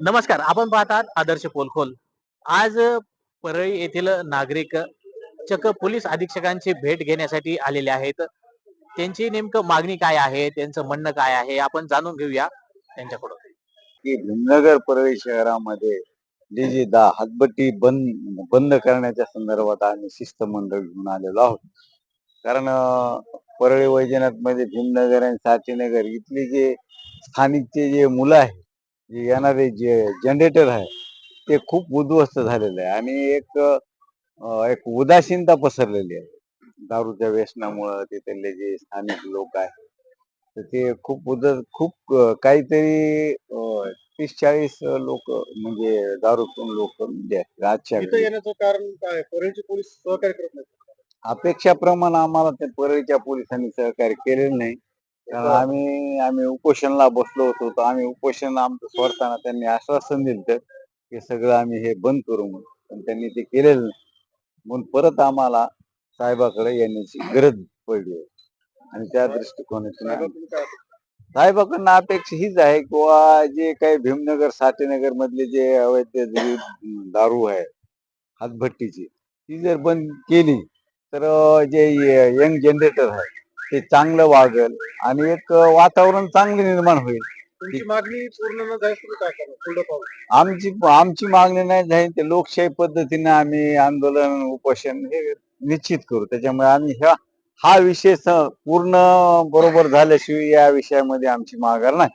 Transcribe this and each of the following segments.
नमस्कार आपण पाहतात आदर्श पोलखोल. आज परळी येथील नागरिक चक्क पोलीस अधीक्षकांची भेट घेण्यासाठी आलेले आहेत. त्यांची नेमकं मागणी काय आहे? त्यांचं म्हणणं काय आहे? आपण जाणून घेऊया त्यांच्याकडून. की भीमनगर परळी शहरामध्ये जे जे दा हातबट्टी बंद बंद करण्याच्या संदर्भात आम्ही शिस्तमंडळ घेऊन आलेलो आहोत. कारण अं, परळी वैजनाथमध्ये भीमनगर आणि साचीनगर इथले जे स्थानिकचे जे मुलं आहेत जे येणारे जे जनरेटर आहे ते खूप उद्ध्वस्त झालेले आहे. आणि एक एक उदासीनता पसरलेली आहे. दारूच्या व्यसनामुळं तिथले जे स्थानिक लोक आहेत तर ते खूप उद खूप काहीतरी तीस चाळीस लोक म्हणजे दारू पिऊन लोक घडी. येण्याचं कारण काय परळीचे पोलीस सहकार्य करत नाहीत? अपेक्षाप्रमाणे आम्हाला ते परळीच्या पोलिसांनी सहकार्य केलेलं नाही. कारण आम्ही आम्ही उपोषणला बसलो होतो तर आम्ही उपोषण आमचं सोडताना त्यांनी आश्वासन दिलं की सगळं आम्ही हे बंद करू म्हणून पण त्यांनी ते केलेलं नाही म्हणून परत आम्हाला साहेबाकडे येण्याची गरज पडली आहे. आणि त्या दृष्टिकोनातून साहेबांकडून अपेक्षा? हीच आहे किंवा जे काही भीमनगर साठेनगर मधले जे अवैध दारू आहे हातभट्टीची ती जर बंद केली तर जे यंग जनरेटर आहे ते चांगलं वागेल आणि एक वातावरण चांगलं निर्माण होईल. तुमची मागणी पूर्ण न झाल्यास तुम्ही काय करणार? पुढं पाऊल आमची आमची मागणी नाही झाली ते लोकशाही पद्धतीने आम्ही आंदोलन उपोषण हे निश्चित करू. त्याच्यामुळे आम्ही ह्या हा विषय स- पूर्ण बरोबर झाल्याशिवाय या विषयामध्ये आमची माघार नाही.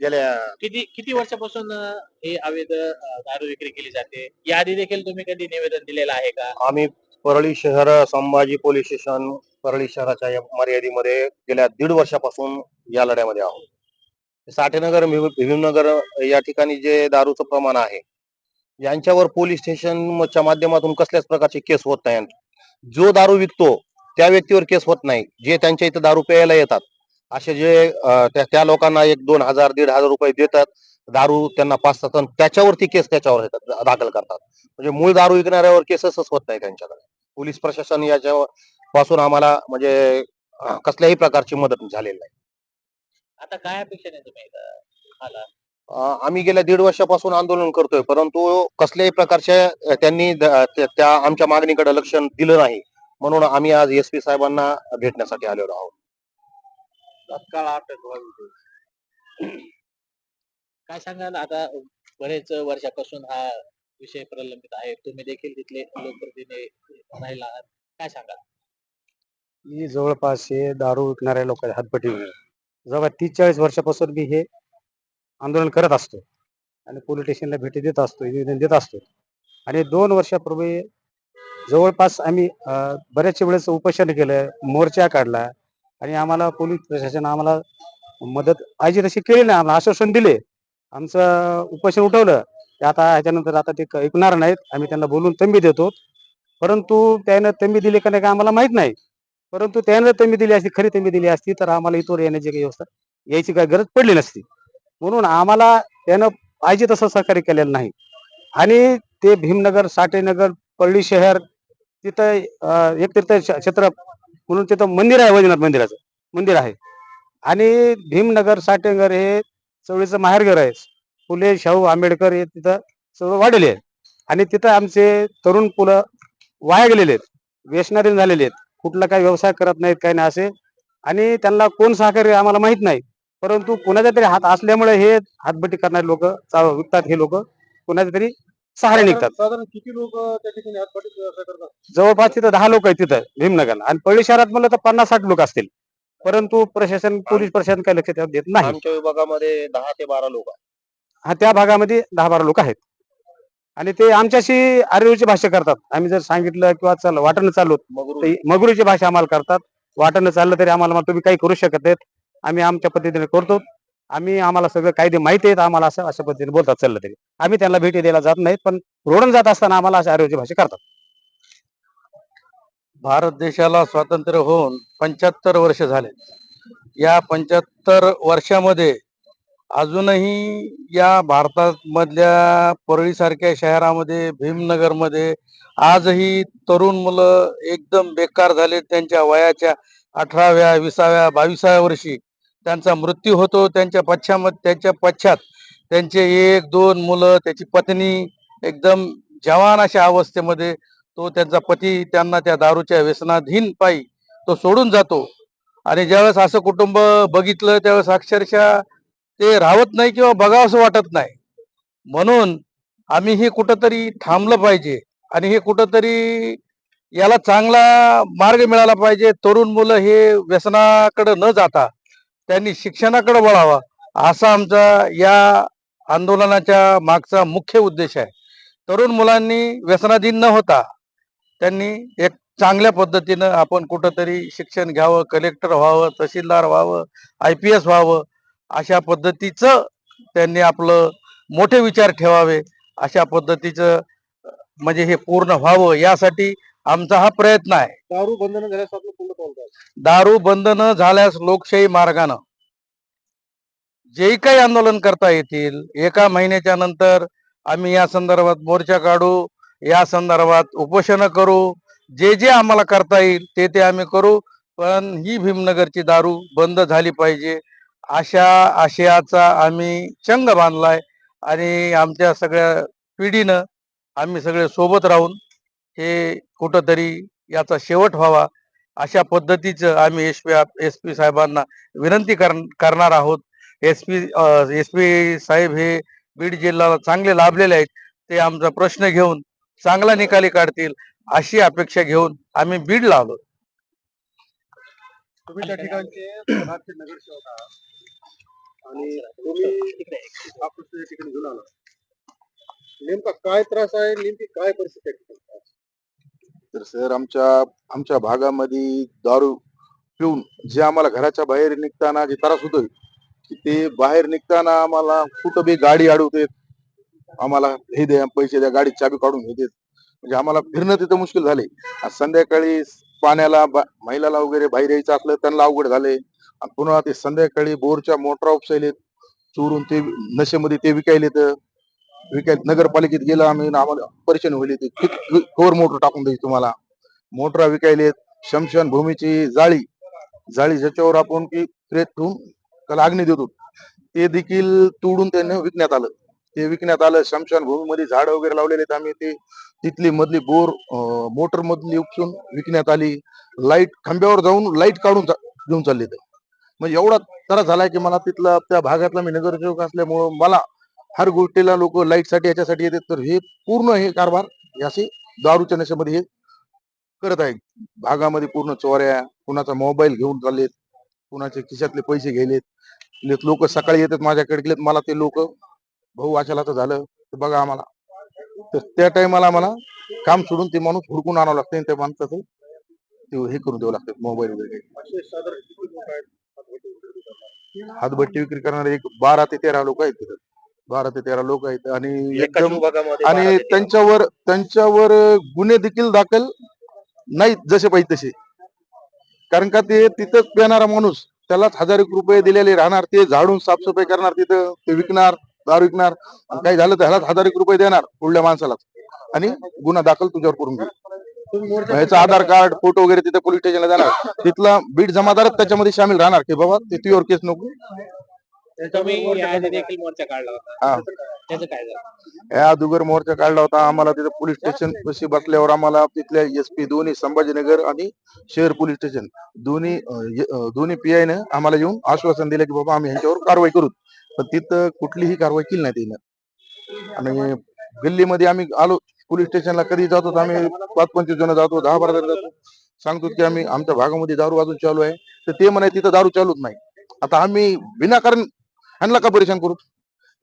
गेल्या किती किती वर्षापासून अं, हे अवैध अं, दारू विक्री केली जाते? याआधी देखील तुम्ही कधी निवेदन दिलेलं आहे का? आम्ही परळी शहर संभाजी पोलीस स्टेशन परळी शहराच्या या मर्यादेमध्ये गेल्या दीड वर्षापासून या लढ्यामध्ये आहोत. साठेनगर भीमनगर या ठिकाणी जे दारूचं प्रमाण आहे यांच्यावर पोलीस स्टेशनच्या माध्यमातून कसल्याच प्रकारची केस होत नाही. जो दारू विकतो त्या व्यक्तीवर केस होत नाही. जे त्यांच्या इथं दारू प्यायला येतात असे जे त्या त्या लोकांना एक दोन हजार दीड हजार रुपये देतात दारू त्यांना पाच तास त्याच्यावरती केस त्याच्यावर येतात दाखल करतात. म्हणजे मूळ दारू विकणाऱ्यावर केसच होत नाही त्यांच्याकडे. पोलीस प्रशासन याच्यावर पासून आम्हाला म्हणजे कसल्याही प्रकारची मदत झालेली नाही. आता काय अपेक्षेने तुम्ही इथं? आला अं, आम्ही गेल्या दीड वर्षापासून आंदोलन करतोय परंतु कसल्याही प्रकारच्या अं, त्यांनी द- त्या- त्या आमच्या मागणीकडे लक्ष दिलं नाही. म्हणून आम्ही आज एस पी साहेबांना भेटण्यासाठी आलेलो आहोत. तत्काळ अटक व्हावी काय सांगाल? आता बरेच वर्षापासून हा विषय प्रलंबित आहे. तुम्ही देखील तिथले लोकप्रतिनिधी राहिला आहात काय सांगाल? मी जवळपास हे दारू विकणाऱ्या लोक हातपटी जवळ तीस चाळीस वर्षापासून मी हे आंदोलन करत असतो. आणि पोलीस स्टेशनला भेटी देत असतो निवेदन देत असतो. आणि दोन वर्षापूर्वी जवळपास आम्ही बऱ्याच बऱ्याचशा वेळेस उपोषण केलं मोर्चा काढला. आणि आम्हाला पोलीस प्रशासन आम्हाला मदत पाहिजे तशी केली नाही आम्हाला आश्वासन दिले. आमचं उपोषण उठवलं. ते आता ह्याच्यानंतर आता ते ऐकणार नाहीत. आम्ही त्यांना बोलून तंबी देतो. परंतु त्यानं तंबी दिली का नाही का आम्हाला माहीत नाही. परंतु त्यानं तंबी दिली असती खरी तंबी दिली असती तर आम्हाला इथवर येण्याची काही व्यवस्था यायची काही गरज पडली नसती. म्हणून आम्हाला त्यानं पाहिजे तसं सहकार्य केलेलं नाही. आणि ते भीमनगर साठेनगर पळली शहर तिथं एक तीर्थ क्षेत्र म्हणून तिथं मंदिर आहे वैजनाथ मंदिराचं मंदिर आहे. आणि भीमनगर साठेनगर हे चवळीचं माहेरघर आहे. फुले शाहू आंबेडकर हे तिथं सगळं वाढलेले आहे आणि तिथं आमचे तरुण पुलं वाया गेलेले आहेत. व्यसनाधीन झालेले आहेत. कुठला काही व्यवसाय करत नाहीत काही नाही असे. आणि त्यांना कोण सहकार्य आम्हाला माहीत नाही. परंतु कुणाचा तरी हात असल्यामुळे हे हातबट्टी करणारे लोक विकतात हे लोक. कुणाच्या तरी सहारे निघतात. साधारण किती लोक त्या ठिकाणी हातपाटी व्यवसाय करतात? जवळपास तिथं दहा लोक आहेत तिथं भीमनगर. आणि पळी शहरात म्हणलं तर पन्नास साठ लोक असतील. परंतु प्रशासन पोलीस प्रशासन काही लक्ष देत नाही. आमच्या विभागामध्ये दहा ते बारा लोक हा त्या भागामध्ये दहा बारा लोक आहेत. आणि ते आमच्याशी आर्यची भाषा करतात. आम्ही जर सांगितलं किंवा चल वाटणं तर मगरूची भाषा आम्हाला करतात. वाटणं चाललं तरी आम्हाला तुम्ही काही करू शकत नाहीत. आम्ही आमच्या पद्धतीने करतो. आम्ही आम्हाला सगळं कायदे माहिती आहेत. आम्हाला असं अशा पद्धतीने बोलतात चाललं तरी. आम्ही त्यांना भेटी द्यायला जात नाहीत पण रोडून जात असताना आम्हाला अशा आर्यची भाषा करतात. भारत देशाला स्वातंत्र्य होऊन पंच्याहत्तर वर्ष झाले. या पंच्याहत्तर वर्षामध्ये अजूनही या भारतात मधल्या शहरामध्ये भीमनगरमध्ये आजही तरुण मुलं एकदम बेकार झाले त्यांच्या वयाच्या अठराव्या विसाव्या बावीसाव्या वर्षी त्यांचा मृत्यू होतो. त्यांच्या पश्चाम त्यांच्या पश्चात त्यांचे एक दोन मुलं त्याची पत्नी एकदम जवान अशा अवस्थेमध्ये तो त्यांचा पती त्यांना त्या दारूच्या व्यसनाधीन पायी तो सोडून जातो. आणि ज्यावेळेस असं कुटुंब बघितलं त्यावेळेस अक्षरशः ते राहत नाही किंवा बघावं असं वाटत नाही. म्हणून आम्ही हे कुठंतरी थांबलं पाहिजे आणि हे कुठंतरी याला चांगला मार्ग मिळाला पाहिजे. तरुण मुलं हे व्यसनाकडे न जाता त्यांनी शिक्षणाकडे वळावा असा आमचा या आंदोलनाच्या मागचा मुख्य उद्देश आहे. तरुण मुलांनी व्यसनाधीन न होता त्यांनी एक चांगल्या पद्धतीनं आपण कुठंतरी शिक्षण घ्यावं कलेक्टर व्हावं तहसीलदार व्हावं आय पी एस व्हावं अशा पद्धतीचं त्यांनी आपलं मोठे विचार ठेवावे. अशा पद्धतीचं म्हणजे हे पूर्ण व्हावं यासाठी आमचा हा प्रयत्न आहे. दारू बंद न झाल्यास दारू बंद न झाल्यास लोकशाही मार्गानं. जे काही आंदोलन करता येतील एका महिन्याच्या नंतर आम्ही या संदर्भात मोर्चा काढू या संदर्भात उपोषण करू जे जे आम्हाला करता येईल ते ते आम्ही करू पण ही भीमनगरची दारू बंद झाली पाहिजे. अशा आशयाचा आम्ही चंग बांधलाय आणि आमच्या सगळ्या पिढीनं आम्ही सगळे सोबत राहून हे कुठंतरी याचा शेवट व्हावा. अशा पद्धतीचं आम्ही एस पी एस पी साहेबांना विनंती कर करणार आहोत. एस पी एस पी साहेब हे बीड जिल्ह्याला चांगले लाभलेले आहेत. ते आमचा प्रश्न घेऊन चांगला निकाली काढतील अशी अपेक्षा घेऊन आम्ही बीड लावलो तुम्ही त्या ठिकाणचे नगरसेवक आहात. आणि तुम्ही या ठिकाणी घेऊन आला. नेमका काय त्रास आहे नेमकी काय परिस्थिती आहे तर सर आमच्या आमच्या भागामध्ये दारू पिऊन जे आम्हाला घराच्या बाहेर निघताना जे त्रास होतोय की ते बाहेर निघताना आम्हाला कुठं बी गाडी अडवते आम्हाला हे द्या पैसे द्या गाडी चाबी काढून घेते म्हणजे आम्हाला फिरणं तिथं मुश्किल झाले. आज संध्याकाळी पाण्याला महिलाला वगैरे बाहेर यायचं असलं त्यांना अवघड झाले. आणि पुन्हा ते संध्याकाळी बोरच्या मोटर उपसायलेत चोरून ते नशेमध्ये ते विकायलेत. विकाय नगरपालिकेत गेलं आम्ही आम्हाला परेशान होईल कोर मोटर टाकून द्यायची तुम्हाला. मोटरा विकायलेत. शमशान भूमीची जाळी. जाळी ज्याच्यावर आपण की प्रेत ठेवून त्याला अग्नी देतो. ते देखील तोडून त्यांना विकण्यात आलं. ते विकण्यात आलं. शमशान भूमीमध्ये झाड वगैरे लावलेले आहेत आम्ही. ते तिथली मधली बोर मोटर मधली उपसून विकण्यात आली. लाइट खांब्यावर जाऊन लाइट काढून घेऊन चालले ते म्हणजे एवढा त्रास झालाय की मला तिथला त्या भागातला मी नगरसेवक असल्यामुळं मला हर गोष्टीला लोक लाइटसाठी याच्यासाठी येतात. तर हे पूर्ण हे कारभार याशी असे दारूच्या नशेमध्ये हे करत आहे भागामध्ये पूर्ण चोऱ्या कुणाचा मोबाईल घेऊन चाललेत कुणाचे खिशातले पैसे घेलेत लोक सकाळी येतात माझ्याकडे गेलेत मला ते लोक भाऊ वाचायला तर झालं तर बघा आम्हाला. तर त्या टायमाला आम्हाला काम सोडून ते माणूस हुडकून आणावं लागतं आणि त्या माणसाचं ते हे करून द्यावं लागतं मोबाईल वगैरे असे साधारण किती लोक आहेत हातभट्टी वगैरे विकतात? हातभट्टी विक्री करणारे एक बारा ते तेरा लोक आहेत तिथं. बारा ते तेरा लोक आहेत आणि एकदम आणि. त्यांच्यावर त्यांच्यावर गुन्हे देखील दाखल नाहीत जसे पाहिजे तसे. कारण का ते तिथंच पेणारा माणूस त्यालाच हजार एक रुपये दिलेले राहणार ते झाडून साफसफाई करणार तिथं ते विकणार दारू विकणार काही झालं तर ह्यालाच हजार एक रुपये देणार पुढल्या माणसाला आणि गुन्हा दाखल तुझ्यावर करून घे ह्याचं आधार कार्ड फोटो वगैरे तिथे पोलीस स्टेशनला जाणार. तिथला बीड जमादारच त्याच्यामध्ये सामील राहणार की बाबा ते तुझ्यावर केस नको. तुम्ही मोर्चा याआधी काढला. देखील मोर्चा काढला होता. हा. त्याचं काय झालं? या अगोदर मोर्चा काढला होता. आम्हाला तिथे पोलीस स्टेशन पशी बसल्यावर आम्हाला तिथल्या एस पी दोन्ही संभाजीनगर आणि शहर पोलीस स्टेशन दोन्ही दोन्ही पी ने आम्हाला येऊन आश्वासन दिलं की बाबा आम्ही ह्यांच्यावर कारवाई करू. पण तिथं कुठलीही कारवाई केली नाही तिनं. आणि गल्लीमध्ये आम्ही आलो पोलीस स्टेशनला कधी जातो तर आम्ही? पाच पंचवीस जण जातो दहा बारा जण जातो सांगतो की आम्ही आमच्या भागामध्ये दारू अजून चालू आहे. तर ते म्हणे तिथं दारू चालूच नाही. आता आम्ही विनाकारण ह्यांना का परेशान करू?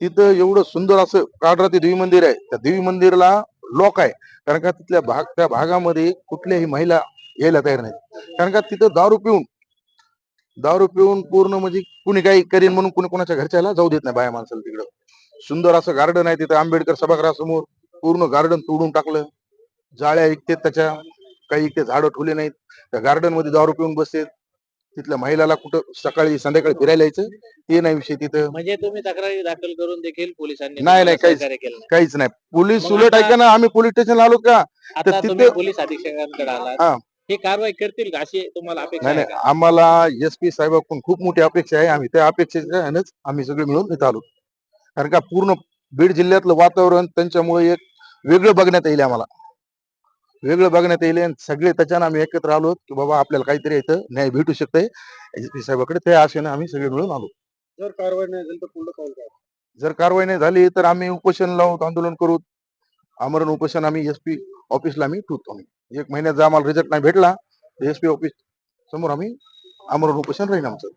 तिथं एवढं सुंदर असं काढरा ते देवी मंदिर आहे. त्या देवी मंदिरला लॉक आहे. कारण का तिथल्या भाग त्या भागामध्ये कुठल्याही महिला यायला तयार नाही कारण का तिथं दारू पिऊन दारू पिऊन पूर्ण म्हणजे कुणी काही करीन म्हणून कुणी कोणाच्या घरच्याला जाऊ देत नाही बाया माणसाला तिकडं. सुंदर असं गार्डन आहे तिथं आंबेडकर सभागृहासमोर. पूर्ण गार्डन तोडून टाकलं. जाळ्या ऐकतेत त्याच्या काही इथे झाडं ठेवले नाहीत. त्या गार्डनमध्ये दारू पिऊन बसतेत तिथल्या महिलाला कुठं सकाळी संध्याकाळी फिरायला यायचं? ते नाही विषय तिथं. म्हणजे तुम्ही तक्रारी दाखल करून देखील पोलिसांनी नाही, नाही, काहीच-. काहीच नाही. पोलीस उलट ऐका ना आम्ही पोलीस स्टेशनला आलो का? आता तिथे- पोलीस अधीक्षकांकडे हा. आलात. हे. कारवाई करतील का? अशी तुम्हाला अपेक्षा नाही आम्हाला एस पी साहेबांकडून खूप मोठी अपेक्षा आहे. आम्ही त्या अपेक्षेच्या आम्ही सगळे मिळून इथं आलो. कारण का पूर्ण बीड जिल्ह्यातलं वातावरण त्यांच्यामुळे एक वेगळं बघण्यात येईल आम्हाला. वेगळं बघण्यात येईल आणि सगळे त्याच्यानं आम्ही एकत्र आलो की बाबा आपल्याला काहीतरी इथं न्याय भेटू शकतंय. एस पी साहेबाकडे त्या आशेनं आम्ही सगळे मिळून आलो. जर कारवाई नाही झाली तर पुढलं पाऊल काय जर कारवाई नाही झाली तर आम्ही उपोषण लावू आंदोलन करू. आमरण उपोषण आम्ही एस पी ऑफिसला आम्ही ठेवतो. आम्ही एक महिन्यात जर आम्हाला रिझल्ट नाही भेटला तर एस पी ऑफिस समोर आम्ही आमरण उपोषण राहील आमचं.